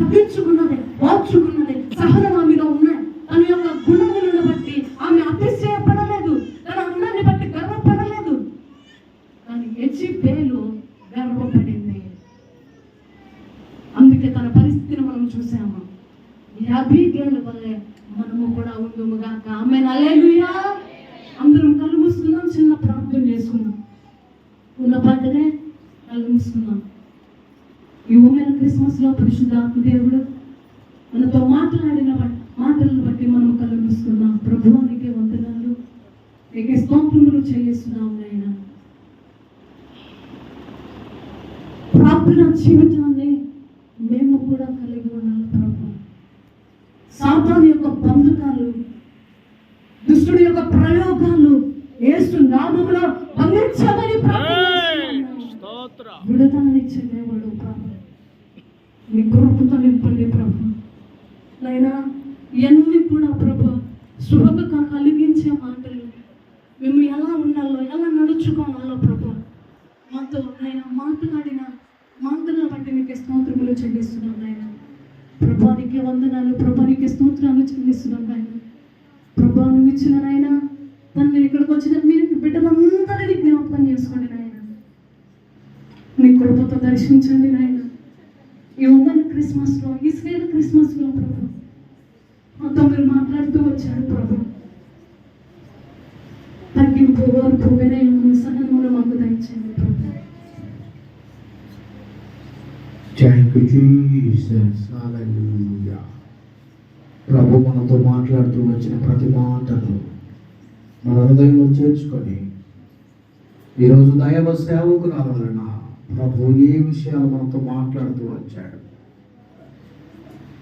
తగ్గించుకున్నది ఓర్చుకున్నది సహనం ఆమెలో ఉన్నాయి తన యొక్క గుణములను బట్టి ఆమె అతిశయపడలేదు. తన అందాన్ని బట్టి గర్వపడలేదు. కానీ ఎచిపేలు గర్వపడింది. అందుకే తన పరిస్థితిని మనం చూసాము ఈ అభిగేలు వల్లే మనము కూడా ఉందుముగా ఆమె నలేలుయా అందరం కలుముస్తున్నాం చిన్న ప్రార్థన చేసుకున్నాం ఉన్న పాటనే కలుముస్తున్నాం ఈ ఉమెన్ క్రిస్మస్లో పరిశుద్ధాత్మ దేవుడు మనతో మాట్లాడిన మాటలను బట్టి మనం మూసుకుందాం ప్రభువానికి వందనాలు. నీకే స్తోత్రములు చెల్లిస్తున్నాం నాయన. ప్రార్థన జీవితాన్ని మేము కూడా కలిగి ఉండాలి ప్రభు. సాతాను యొక్క బంధకాలు దుష్టుడి యొక్క ప్రయోగాలు ఏసు నామములో బంధించమని. స్తోత్ర విడుదలనిచ్చే దేవుడు ప్రభు నీ కృపతో నింపండి ప్రభు. నైనా ఇవన్నీ కూడా ప్రభు శుభక కలిగించే మాటలు. మేము ఎలా ఉండాలో ఎలా నడుచుకోవాలో ప్రభు. మాతో ఆయన మాట్లాడిన మాటలను బట్టి నీకు స్తోత్రములు చెల్లిస్తున్నాం ఆయన ప్రభానికి వందనాలు ప్రభానికి స్తోత్రాలు చెల్లిస్తున్నాం ఆయన ప్రభాను ఇచ్చిన నాయన తను ఇక్కడికి వచ్చిన మీరు బిడ్డలందరినీ జ్ఞాపకం చేసుకోండి నాయన. నీ కృపతో దర్శించండి నాయన. క్రిస్మస్లో ఇస్రేల్ క్రిస్మస్లో ప్రభు. మాతో మీరు మాట్లాడుతూ వచ్చారు ప్రభు. తగ్గింపు ఓర్పు వినయము సహనములు మాకు దయచేయండి ప్రభు. థ్యాంక్ యూ జీసస్ హల్లెలూయా ప్రభు మనతో మాట్లాడుతూ వచ్చిన ప్రతి మాటను మన హృదయంలో చేర్చుకొని ఈరోజు దైవ సేవకుల వలన ప్రభు ఏ విషయాలు మనతో మాట్లాడుతూ వచ్చాడు.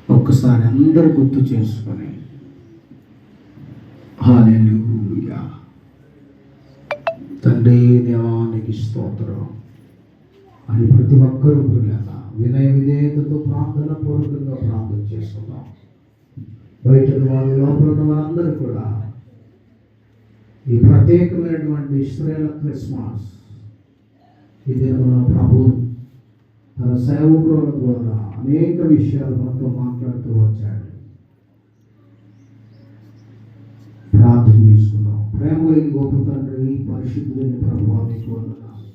ఒక్కసారి అందరు గుర్తు చేసుకొని. హల్లెలూయా. తండ్రి దేవానికి స్తోత్రం. అని ప్రతి ఒక్కరూ ప్రియాల వినయ విధేయతతో ప్రార్థన పూర్వకంగా ప్రార్థన చేస్తున్నాం బయట వాళ్ళు లోపల ఉన్న వారందరూ కూడా ఈ ప్రత్యేకమైనటువంటి స్త్రీల క్రిస్మస్ ఇది దినమున ప్రభు తన సేవకుల ద్వారా అనేక విషయాలు మనతో మాట్లాడుతూ వచ్చాడు. ప్రార్థన చేసుకున్నాం ప్రేమ లేని గొప్ప తండ్రి పరిశుద్ధులైన మీకు వందనాలు.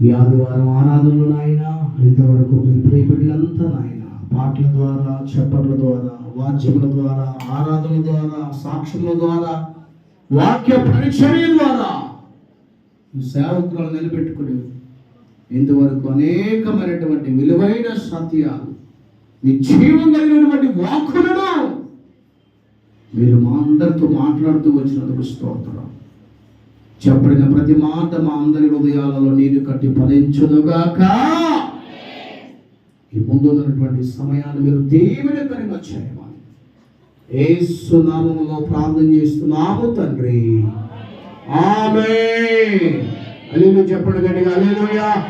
ఈ ఆదివారం ఆరాధనలు నాయన ఇంతవరకు మీ ప్రియ బిడ్డలంతా నాయన పాటల ద్వారా చెప్పర్ల ద్వారా వాద్యముల ద్వారా ఆరాధనల ద్వారా సాక్షుల ద్వారా వాక్య పరిచర్య ద్వారా సేవకులను నిలబెట్టుకుని ఇంతవరకు అనేకమైనటువంటి విలువైన సత్యాలు మీ జీవం కలిగినటువంటి వాక్కులను మీరు మా అందరితో మాట్లాడుతూ వచ్చినందుకు స్తోత్రం. చెప్పడిన ప్రతి మాట మా అందరి హృదయాలలో నీరు కట్టి ఫలించునుగాక. ఈ ముందున్నటువంటి సమయాన్ని మీరు దేవుని కనుక చేయమని. ఏసు నామములో ప్రార్థన చేస్తున్నాము తండ్రి. ఆమె అల్లు చెప్పండి గట్టిగా అలెలుయా